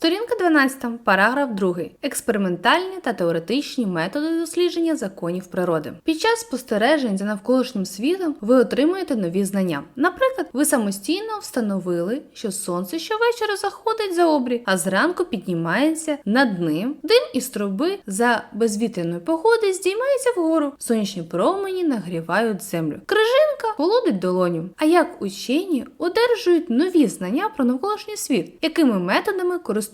Сторінка 12, параграф 2. Експериментальні та теоретичні методи дослідження законів природи. Під час спостережень за навколишнім світом ви отримуєте нові знання. Наприклад, ви самостійно встановили, що сонце щовечора заходить за обрій, а зранку піднімається над ним. Дим із труби за безвітряної погоди здіймається вгору. Сонячні промені нагрівають землю. Крижинка холодить долоню. А як учені одержують нові знання про навколишній світ, якими методами користуються?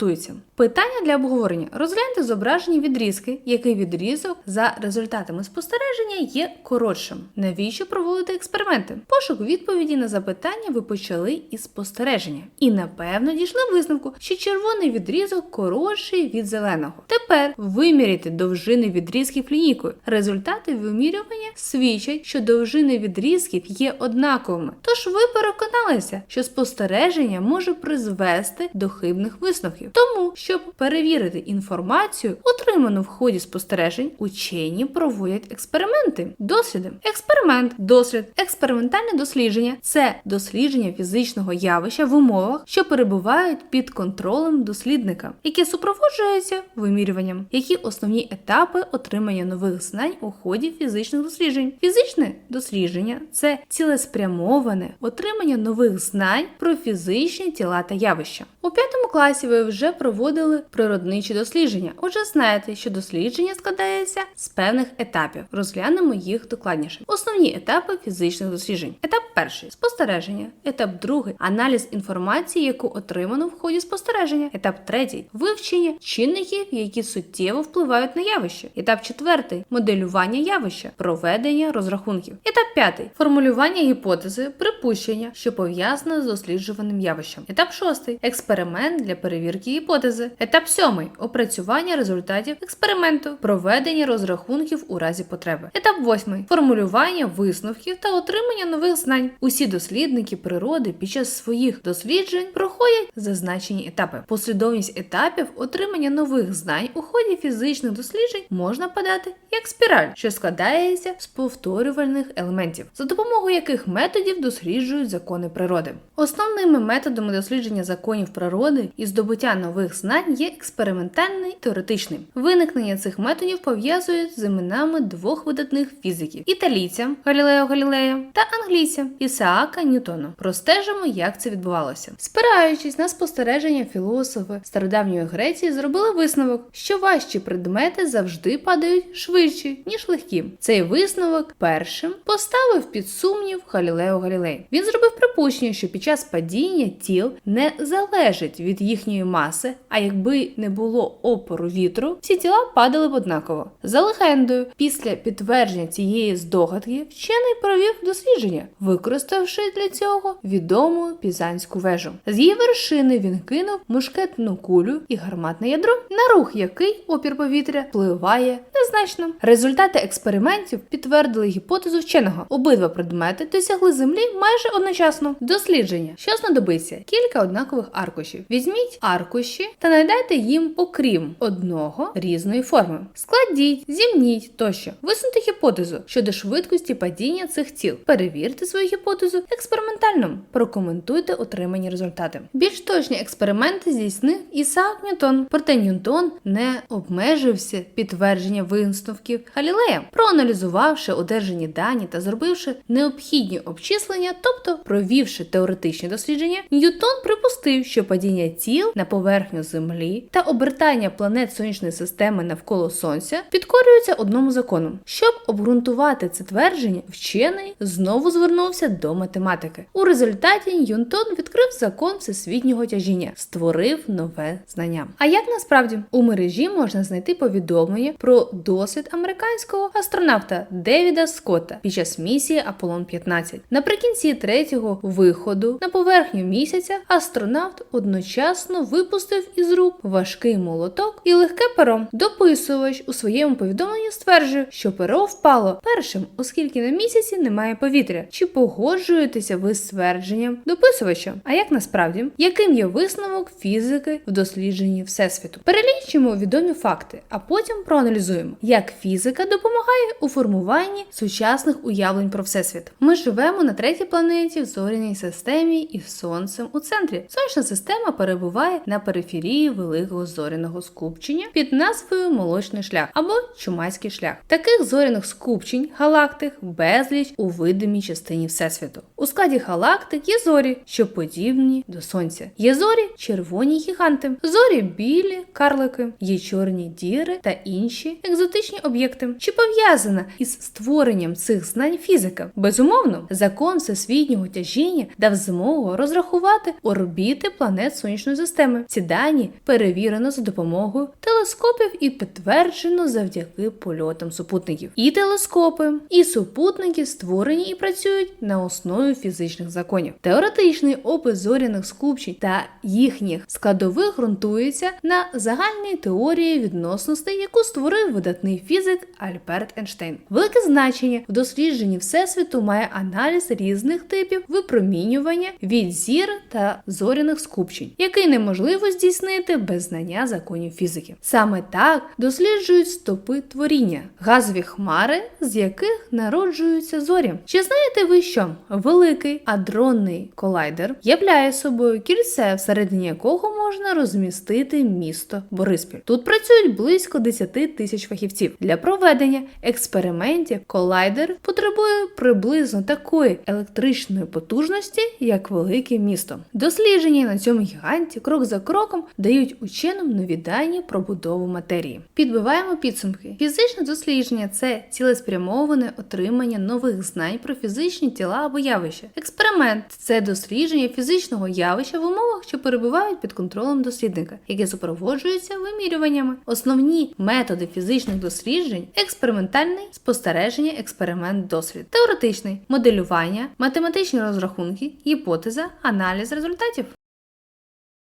Питання для обговорення: розгляньте зображені відрізки, який відрізок за результатами спостереження є коротшим. Навіщо проводити експерименти? Пошук відповіді на запитання ви почали із спостереження, і напевно дійшли висновку, що червоний відрізок коротший від зеленого. Тепер виміряйте довжини відрізків лінійкою. Результати вимірювання свідчать, що довжини відрізків є однаковими. Тож ви переконалися, що спостереження може призвести до хибних висновків. Тому, щоб перевірити інформацію, отриману в ході спостережень, учені проводять експерименти, досліди. Експеримент, дослід, експериментальне дослідження це дослідження фізичного явища в умовах, що перебувають під контролем дослідника, яке супроводжується вимірюванням, які основні етапи отримання нових знань у ході фізичних досліджень. Фізичне дослідження це цілеспрямоване отримання нових знань про фізичні тіла та явища. У п'ятому класі ви вже проводили природничі дослідження. Отже, знаєте, що дослідження складається з певних етапів. Розглянемо їх докладніше. Основні етапи фізичних досліджень. Етап перший спостереження. Етап другий аналіз інформації, яку отримано в ході спостереження. Етап третій вивчення чинників, які суттєво впливають на явище. Етап четвертий моделювання явища, проведення розрахунків. Етап п'ятий формулювання гіпотези, припущення, що пов'язане з досліджуваним явищем. Етап шостий експеримент для перевірки гіпотези. Етап сьомий опрацювання результатів експерименту, проведення розрахунків у разі потреби. Етап восьмий формулювання висновків та отримання нових знань. Усі дослідники природи під час своїх досліджень проходять зазначені етапи. Послідовність етапів отримання нових знань у ході фізичних досліджень можна подати як спіраль, що складається з повторювальних елементів, за допомогою яких методів досліджують закони природи. Основними методами дослідження законів природи і здобуття нових знань є експериментальний і теоретичний. Виникнення цих методів пов'язують з іменами двох видатних фізиків: італійця Галілео Галілея та англійця Ісаака Ньютона. Простежимо, як це відбувалося. Спираючись на спостереження філософи стародавньої Греції, зробили висновок, що важчі предмети завжди падають швидше, ніж легкі. Цей висновок першим поставив під сумнів Галілео Галілей. Він зробив припущення, що під час падіння тіл не залежить від їхньої маси, а якби не було опору вітру, всі тіла падали б однаково. За легендою, після підтвердження цієї здогадки, вчений провів дослідження, використавши для цього відому пізанську вежу. З її вершини він кинув мушкетну кулю і гарматне ядро, на рух який опір повітря впливає незначно. Результати експериментів підтвердили гіпотезу вченого. Обидва предмети досягли землі майже одночасно. Дослідження, що знадобиться, кілька однакових аркушів. Візьміть аркуші та надайте їм, окрім одного, різної форми. Складіть, зімніть тощо. Висуньте гіпотезу щодо швидкості падіння цих тіл. Перевірте свою гіпотезу експериментально. Прокоментуйте отримані результати. Більш точні експерименти здійснив Ісаак Ньютон. Проте Ньютон не обмежився підтвердження висновків Галілея, проаналізувавши одержані дані та зробивши необхідні обчислення, тобто провівши теоретичні дослідження, Ньютон припустив, що падіння тіл на поверхню Землі та обертання планет сонячної системи навколо Сонця підкорюються одному закону. Щоб обґрунтувати це твердження, вчений знову звернувся до математики. У результаті Ньютон відкрив закон всесвітнього тяжіння, створив нове знання. А як насправді у мережі можна знайти повідомлення про досвід американського астронавта Девіда Скотта під час місії Аполлон 15. Наприкінці третього виходу на поверхню місяця астронавт одночасно випустив із рук важкий молоток і легке перо. Дописувач у своєму повідомленні стверджує, що перо впало першим, оскільки на місяці немає повітря. Чи погоджуєтеся ви з твердженням дописувача? А як насправді, яким є висновок фізики в дослідженні всесвіту? Перелічимо відомі факти, а потім проаналізуємо, як фізика допомагає у формуванні сучасних уявлень про всесвіт. Ми живемо на третій планеті в зоряній системі із сонцем у центрі. Сонячна система перебуває на на периферії великого зоряного скупчення під назвою Молочний шлях або Чумайський шлях. Таких зоряних скупчень галактик безліч у видимій частині Всесвіту. У складі галактик є зорі, що подібні до сонця. Є зорі червоні гіганти, зорі білі карлики, є чорні діри та інші екзотичні об'єкти. Чи пов'язана із створенням цих знань фізика? Безумовно, закон всесвітнього тяжіння дав змогу розрахувати орбіти планет сонячної системи. Ці дані перевірено за допомогою телескопів і підтверджено завдяки польотам супутників. І телескопи, і супутники створені і працюють на основі фізичних законів. Теоретичний опис зоряних скупчень та їхніх складових ґрунтується на загальній теорії відносностей, яку створив видатний фізик Альберт Ейнштейн. Велике значення в дослідженні всесвіту має аналіз різних типів випромінювання від зір та зоряних скупчень, який неможливо здійснити без знання законів фізики. Саме так досліджують стопи творіння, газові хмари, з яких народжуються зорі. Чи знаєте ви, що великий адронний колайдер являє собою кільце, всередині якого можна розмістити місто Бориспіль? Тут працюють близько 10 тисяч фахівців. Для проведення експериментів колайдер потребує приблизно такої електричної потужності, як велике місто. Дослідження на цьому гіганті крок за кроком дають ученим нові дані про будову матерії. Підбиваємо підсумки. Фізичне дослідження це цілеспрямоване отримання нових знань про фізичні тіла або явища. Експеримент це дослідження фізичного явища в умовах, що перебувають під контролем дослідника, яке супроводжується вимірюваннями. Основні методи фізичних досліджень експериментальний, спостереження, експеримент, дослід, теоретичний моделювання, математичні розрахунки, гіпотеза, аналіз результатів.